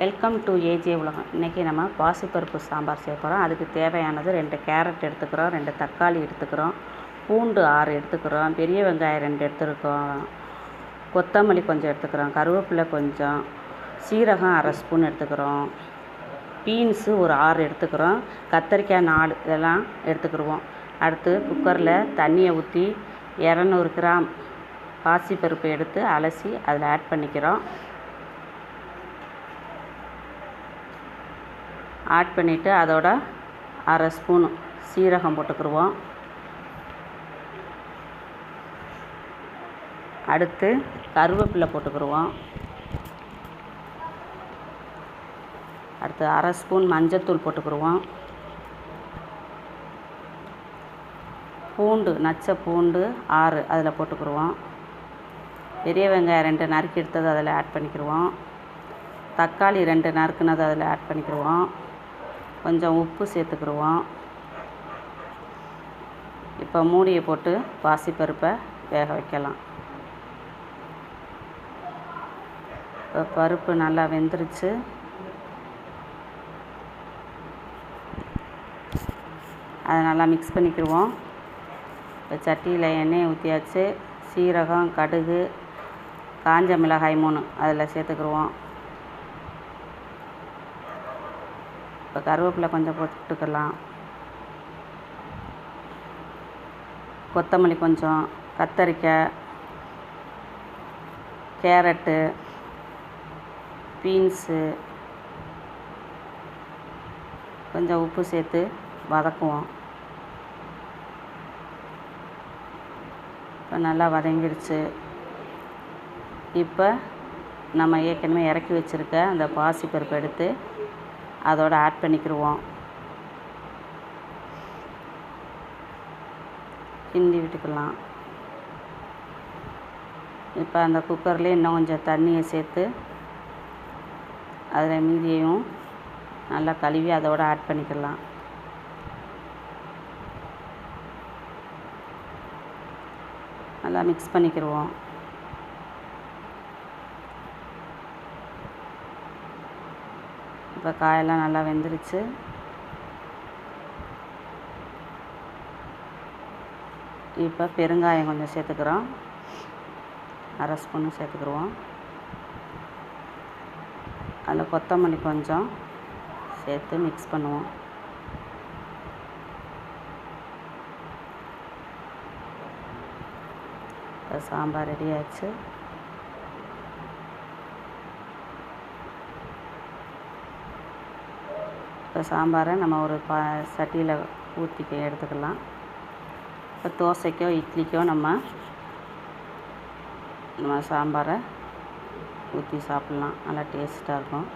Welcome to AJ உலகம். இன்றைக்கி நம்ம பாசிப்பருப்பு சாம்பார் செய்ய போகிறோம் அதுக்கு தேவையானது ரெண்டு கேரட் எடுத்துக்கிறோம் ரெண்டு தக்காளி எடுத்துக்கிறோம் பூண்டு ஆறு எடுத்துக்கிறோம் பெரிய வெங்காயம் ரெண்டு எடுத்துருக்கோம் கொத்தமல்லி கொஞ்சம் எடுத்துக்கிறோம் கருவேப்பிலை கொஞ்சம் சீரகம் அரை ஸ்பூன் எடுத்துக்கிறோம் பீன்ஸு ஒரு ஆறு எடுத்துக்கிறோம் கத்தரிக்காய் நாலு இதெல்லாம் எடுத்துக்கிடுவோம் அடுத்து குக்கரில் தண்ணியை ஊற்றி இரநூறு கிராம் பாசிப்பருப்பு எடுத்து அலசி அதில் ஆட் பண்ணிக்கிறோம். ஆட் பண்ணிவிட்டு அதோட அரை ஸ்பூன் சீரகம் போட்டுக்கிடுவோம் அடுத்து கருவேப்பிலை போட்டுக்கிடுவோம் அடுத்து அரை ஸ்பூன் மஞ்சத்தூள் போட்டுக்கிடுவோம் பூண்டு நச்ச பூண்டு ஆறு அதில் போட்டுக்கிடுவோம் பெரிய வெங்காயம் ரெண்டு நறுக்கி எடுத்தது அதில் ஆட் பண்ணிக்கிடுவோம் தக்காளி ரெண்டு நறுக்குனது அதில் ஆட் பண்ணிக்கிடுவோம் கொஞ்சம் உப்பு சேர்த்துக்கிடுவோம் இப்போ மூடியை போட்டு பாசிப்பருப்பை வேக வைக்கலாம். இப்போ பருப்பு நல்லா வெந்துருச்சு. அதை நல்லா மிக்ஸ் பண்ணிக்கிடுவோம் இப்போ சட்டியில் எண்ணெயை ஊற்றியாச்சு சீரகம் கடுகு காஞ்ச மிளகாய் மூணு அதில் சேர்த்துக்கிடுவோம் இப்போ கருவேப்பிலை கொஞ்சம் போட்டுக்கலாம். கொத்தமல்லி கொஞ்சம் கத்தரிக்காய் கேரட்டு பீன்ஸு கொஞ்சம் உப்பு சேர்த்து வதக்குவோம். இப்போ நல்லா வதங்கிடுச்சு இப்போ நம்ம ஏற்கனவே இறக்கி வச்சுருக்க அந்த பாசிப்பருப்பு எடுத்து அதோட ஆட் பண்ணிக்கிடுவோம் கிண்டி விட்டுக்கலாம். இப்போ அந்த குக்கர்லேயே இன்னும் கொஞ்சம் தண்ணியை சேர்த்து அதில் மீதியையும் நல்லா கழுவி அதோட ஆட் பண்ணிக்கலாம். நல்லா மிக்ஸ் பண்ணிக்கிடுவோம் இப்போ காயெல்லாம் நல்லா வெந்துருச்சு. இப்போ பெருங்காயம் கொஞ்சம் சேர்த்துக்கிறோம். அரை ஸ்பூனு சேர்த்துக்குருவோம். அதில் கொத்தமல்லி கொஞ்சம் சேர்த்து மிக்ஸ் பண்ணுவோம். இப்போ சாம்பார் ரெடி ஆச்சு இப்போ சாம்பாரை நம்ம ஒரு பா சட்டியில் ஊற்றிக்க எடுத்துக்கலாம். இப்போ தோசைக்கோ இட்லிக்கோ நம்ம நம்ம சாம்பாரை ஊற்றி சாப்பிட்லாம். நல்லா டேஸ்ட்டாக இருக்கும்.